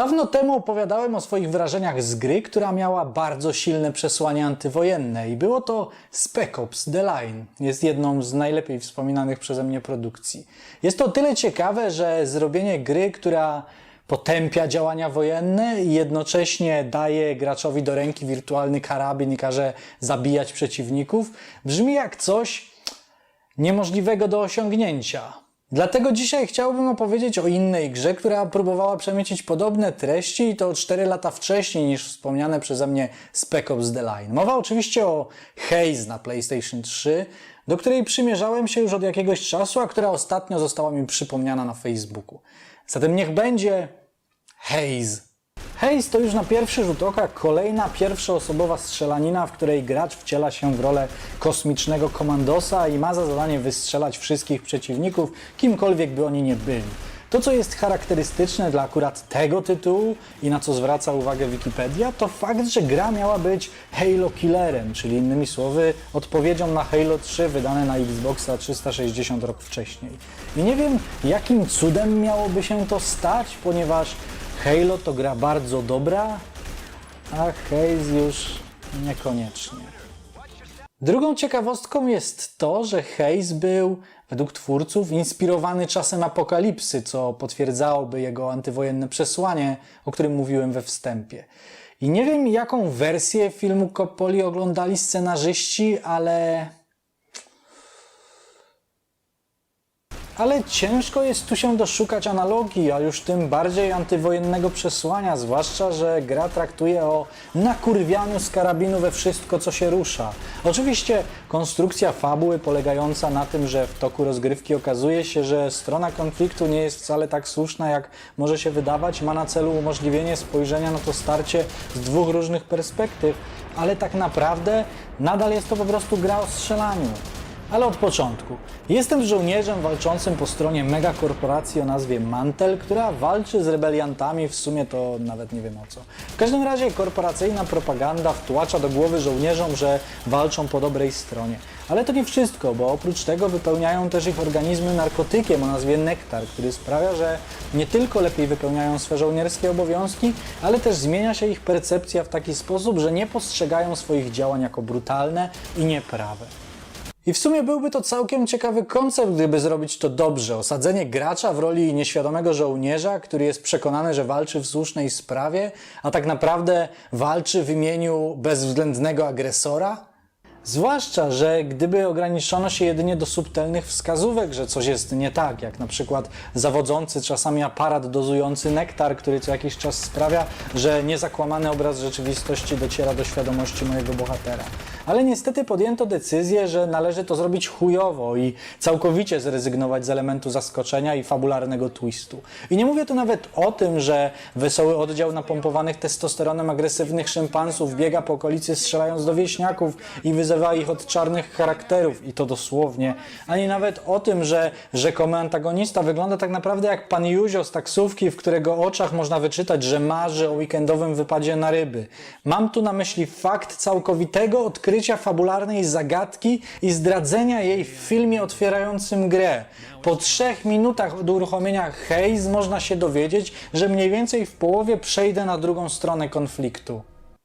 Dawno temu opowiadałem o swoich wrażeniach z gry, która miała bardzo silne przesłanie antywojenne i było to Spec Ops The Line. Jest jedną z najlepiej wspominanych przeze mnie produkcji. Jest to tyle ciekawe, że zrobienie gry, która potępia działania wojenne i jednocześnie daje graczowi do ręki wirtualny karabin i każe zabijać przeciwników, brzmi jak coś niemożliwego do osiągnięcia. Dlatego dzisiaj chciałbym opowiedzieć o innej grze, która próbowała przemycić podobne treści i to 4 lata wcześniej niż wspomniane przeze mnie Spec Ops The Line. Mowa oczywiście o Haze na PlayStation 3, do której przymierzałem się już od jakiegoś czasu, a która ostatnio została mi przypomniana na Facebooku. Zatem niech będzie Haze. Haze to już na pierwszy rzut oka kolejna pierwszoosobowa strzelanina, w której gracz wciela się w rolę kosmicznego komandosa i ma za zadanie wystrzelać wszystkich przeciwników, kimkolwiek by oni nie byli. To, co jest charakterystyczne dla akurat tego tytułu i na co zwraca uwagę Wikipedia, to fakt, że gra miała być Halo Killerem, czyli innymi słowy odpowiedzią na Halo 3 wydane na Xboxa 360 rok wcześniej. I nie wiem, jakim cudem miałoby się to stać, ponieważ Halo to gra bardzo dobra, a Haze już niekoniecznie. Drugą ciekawostką jest to, że Haze był, według twórców, inspirowany czasem apokalipsy, co potwierdzałoby jego antywojenne przesłanie, o którym mówiłem we wstępie. I nie wiem, jaką wersję filmu Coppoli oglądali scenarzyści, ale Ale ciężko jest tu się doszukać analogii, a już tym bardziej antywojennego przesłania, zwłaszcza, że gra traktuje o nakurwianiu z karabinu we wszystko, co się rusza. Oczywiście konstrukcja fabuły polegająca na tym, że w toku rozgrywki okazuje się, że strona konfliktu nie jest wcale tak słuszna, jak może się wydawać, ma na celu umożliwienie spojrzenia na to starcie z dwóch różnych perspektyw, ale tak naprawdę nadal jest to po prostu gra o strzelaniu. Ale od początku. Jestem żołnierzem walczącym po stronie megakorporacji o nazwie Mantel, która walczy z rebeliantami, w sumie to nawet nie wiem o co. W każdym razie korporacyjna propaganda wtłacza do głowy żołnierzom, że walczą po dobrej stronie. Ale to nie wszystko, bo oprócz tego wypełniają też ich organizmy narkotykiem o nazwie nektar, który sprawia, że nie tylko lepiej wypełniają swe żołnierskie obowiązki, ale też zmienia się ich percepcja w taki sposób, że nie postrzegają swoich działań jako brutalne i nieprawe. I w sumie byłby to całkiem ciekawy koncept, gdyby zrobić to dobrze. Osadzenie gracza w roli nieświadomego żołnierza, który jest przekonany, że walczy w słusznej sprawie, a tak naprawdę walczy w imieniu bezwzględnego agresora. Zwłaszcza, że gdyby ograniczono się jedynie do subtelnych wskazówek, że coś jest nie tak, jak na przykład zawodzący czasami aparat dozujący nektar, który co jakiś czas sprawia, że niezakłamany obraz rzeczywistości dociera do świadomości mojego bohatera. Ale niestety podjęto decyzję, że należy to zrobić chujowo i całkowicie zrezygnować z elementu zaskoczenia i fabularnego twistu. I nie mówię tu nawet o tym, że wesoły oddział napompowanych testosteronem agresywnych szympansów biega po okolicy strzelając do wieśniaków i wyzywa ich od czarnych charakterów i to dosłownie, ani nawet o tym, że rzekomy antagonista wygląda tak naprawdę jak pan Józio z taksówki, w którego oczach można wyczytać, że marzy o weekendowym wypadzie na ryby. Mam tu na myśli fakt całkowitego odkrycia fabularnej zagadki i zdradzenia jej w filmie otwierającym grę. Po trzech minutach od uruchomienia Haze można się dowiedzieć, że mniej więcej w połowie przejdę na drugą stronę konfliktu.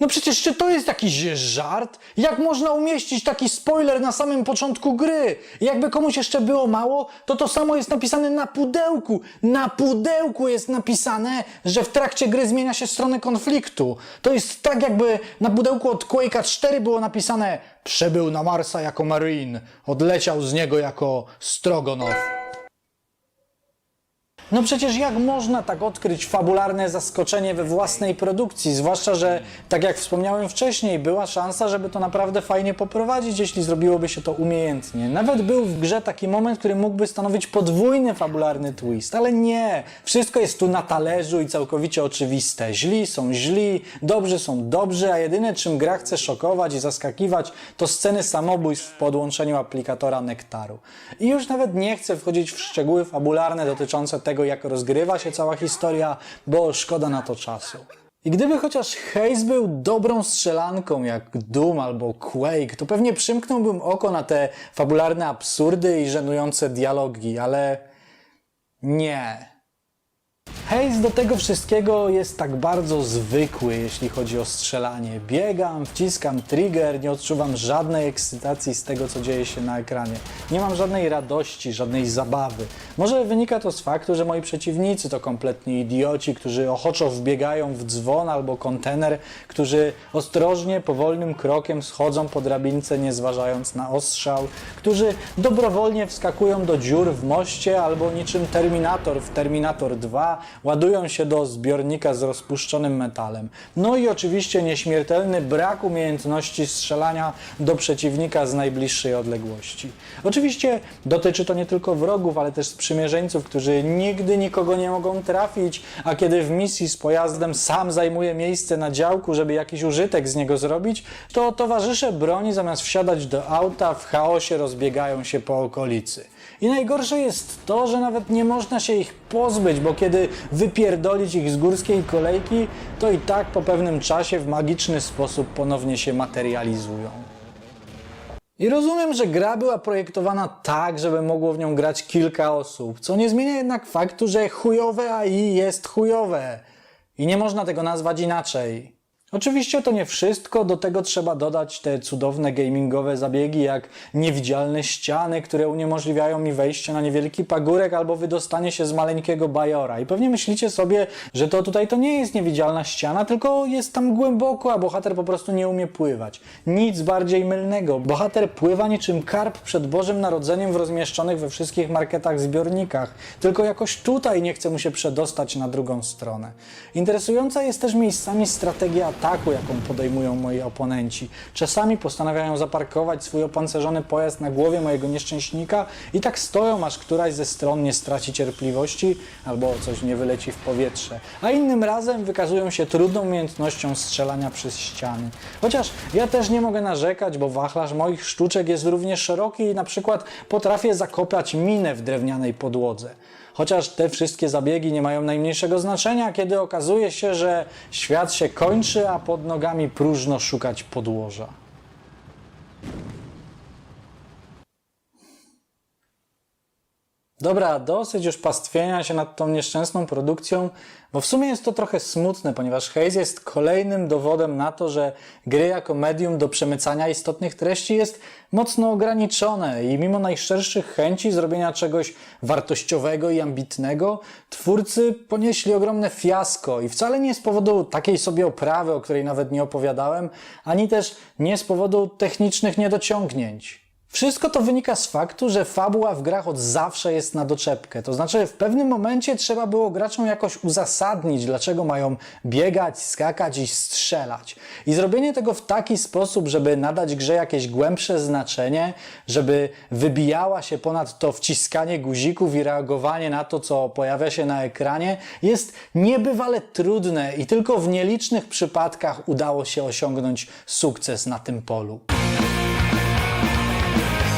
No przecież czy to jest jakiś żart? Jak można umieścić taki spoiler na samym początku gry? Jakby komuś jeszcze było mało, to to samo jest napisane na pudełku. Na pudełku jest napisane, że w trakcie gry zmienia się stronę konfliktu. To jest tak jakby na pudełku od Quake'a 4 było napisane Przebył na Marsa jako Marine, odleciał z niego jako Strogonow. No przecież jak można tak odkryć fabularne zaskoczenie we własnej produkcji? Zwłaszcza, że tak jak wspomniałem wcześniej, była szansa, żeby to naprawdę fajnie poprowadzić, jeśli zrobiłoby się to umiejętnie. Nawet był w grze taki moment, który mógłby stanowić podwójny fabularny twist, ale nie. Wszystko jest tu na talerzu i całkowicie oczywiste. Źli są źli, dobrzy są dobrzy, a jedyne czym gra chce szokować i zaskakiwać, to sceny samobójstw w podłączeniu aplikatora Nektaru. I już nawet nie chcę wchodzić w szczegóły fabularne dotyczące tego, jak rozgrywa się cała historia, bo szkoda na to czasu. I gdyby chociaż Haze był dobrą strzelanką jak Doom albo Quake, to pewnie przymknąłbym oko na te fabularne absurdy i żenujące dialogi, ale nie. Hejs do tego wszystkiego jest tak bardzo zwykły, jeśli chodzi o strzelanie. Biegam, wciskam trigger, nie odczuwam żadnej ekscytacji z tego, co dzieje się na ekranie. Nie mam żadnej radości, żadnej zabawy. Może wynika to z faktu, że moi przeciwnicy to kompletni idioci, którzy ochoczo wbiegają w dzwon albo kontener, którzy ostrożnie, powolnym krokiem schodzą po drabince, nie zważając na ostrzał, którzy dobrowolnie wskakują do dziur w moście albo niczym Terminator w Terminator 2 ładują się do zbiornika z rozpuszczonym metalem. No i oczywiście nieśmiertelny brak umiejętności strzelania do przeciwnika z najbliższej odległości. Oczywiście dotyczy to nie tylko wrogów, ale też sprzymierzeńców, którzy nigdy nikogo nie mogą trafić, a kiedy w misji z pojazdem sam zajmuje miejsce na działku, żeby jakiś użytek z niego zrobić, to towarzysze broni zamiast wsiadać do auta w chaosie rozbiegają się po okolicy. I najgorsze jest to, że nawet nie można się ich pozbyć, bo kiedy wypierdolić ich z górskiej kolejki, to i tak po pewnym czasie w magiczny sposób ponownie się materializują. I rozumiem, że gra była projektowana tak, żeby mogło w nią grać kilka osób, co nie zmienia jednak faktu, że chujowe AI jest chujowe. I nie można tego nazwać inaczej. Oczywiście to nie wszystko, do tego trzeba dodać te cudowne gamingowe zabiegi, jak niewidzialne ściany, które uniemożliwiają mi wejście na niewielki pagórek albo wydostanie się z maleńkiego bajora. I pewnie myślicie sobie, że to tutaj to nie jest niewidzialna ściana, tylko jest tam głęboko, a bohater po prostu nie umie pływać. Nic bardziej mylnego. Bohater pływa niczym karp przed Bożym Narodzeniem w rozmieszczonych we wszystkich marketach zbiornikach. Tylko jakoś tutaj nie chce mu się przedostać na drugą stronę. Interesująca jest też miejscami strategia ataku, jaką podejmują moi oponenci. Czasami postanawiają zaparkować swój opancerzony pojazd na głowie mojego nieszczęśnika i tak stoją, aż któraś ze stron nie straci cierpliwości albo coś nie wyleci w powietrze. A innym razem wykazują się trudną umiejętnością strzelania przez ściany. Chociaż ja też nie mogę narzekać, bo wachlarz moich sztuczek jest równie szeroki i na przykład potrafię zakopać minę w drewnianej podłodze. Chociaż te wszystkie zabiegi nie mają najmniejszego znaczenia, kiedy okazuje się, że świat się kończy, a pod nogami próżno szukać podłoża. Dobra, dosyć już pastwienia się nad tą nieszczęsną produkcją, bo w sumie jest to trochę smutne, ponieważ Haze jest kolejnym dowodem na to, że gry jako medium do przemycania istotnych treści jest mocno ograniczone i mimo najszczerszych chęci zrobienia czegoś wartościowego i ambitnego, twórcy ponieśli ogromne fiasko i wcale nie z powodu takiej sobie oprawy, o której nawet nie opowiadałem, ani też nie z powodu technicznych niedociągnięć. Wszystko to wynika z faktu, że fabuła w grach od zawsze jest na doczepkę. To znaczy, w pewnym momencie trzeba było graczom jakoś uzasadnić, dlaczego mają biegać, skakać i strzelać. I zrobienie tego w taki sposób, żeby nadać grze jakieś głębsze znaczenie, żeby wybijała się ponad to wciskanie guzików i reagowanie na to, co pojawia się na ekranie, jest niebywale trudne i tylko w nielicznych przypadkach udało się osiągnąć sukces na tym polu.